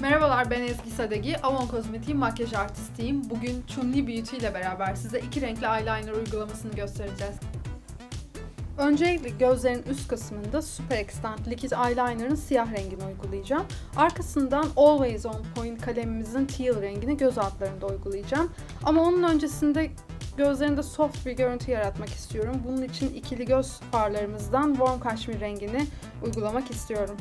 Merhabalar ben Ezgi Sadegi, Avon Kozmetik'in makyaj artistiyim. Bugün Chunli Beauty ile beraber size iki renkli eyeliner uygulamasını göstereceğiz. Öncelikle gözlerin üst kısmında Super Extend Liquid Eyeliner'ın siyah rengini uygulayacağım. Arkasından Always On Point kalemimizin teal rengini göz altlarında uygulayacağım. Ama onun öncesinde gözlerinde soft bir görüntü yaratmak istiyorum. Bunun için ikili göz farlarımızdan Warm Cashmere rengini uygulamak istiyorum.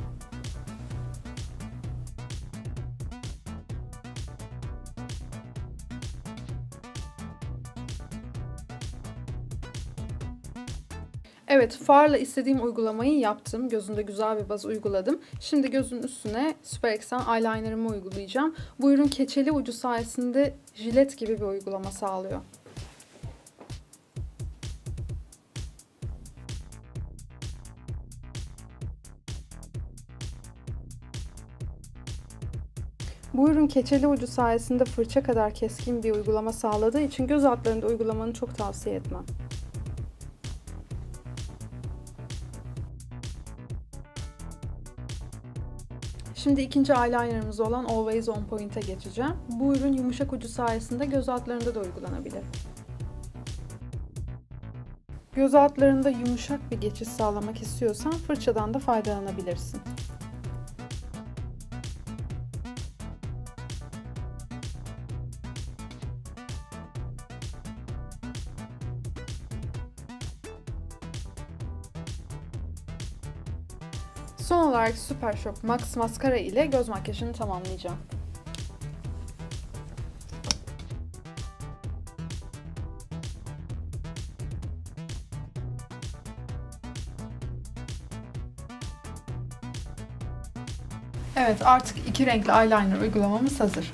Evet, farla istediğim uygulamayı yaptım. Gözünde güzel bir baz uyguladım. Şimdi gözün üstüne Super Accent eyelinerımı uygulayacağım. Bu ürün keçeli ucu sayesinde jilet gibi bir uygulama sağlıyor. Bu ürün keçeli ucu sayesinde fırça kadar keskin bir uygulama sağladığı için göz altlarında uygulamanı çok tavsiye etmem. Şimdi ikinci eyelinerımız olan Always On Point'e geçeceğim. Bu ürün yumuşak ucu sayesinde göz altlarında da uygulanabilir. Göz altlarında yumuşak bir geçiş sağlamak istiyorsan fırçadan da faydalanabilirsin. Son olarak Super Shock Max Mascara ile göz makyajını tamamlayacağım. Evet artık iki renkli eyeliner uygulamamız hazır.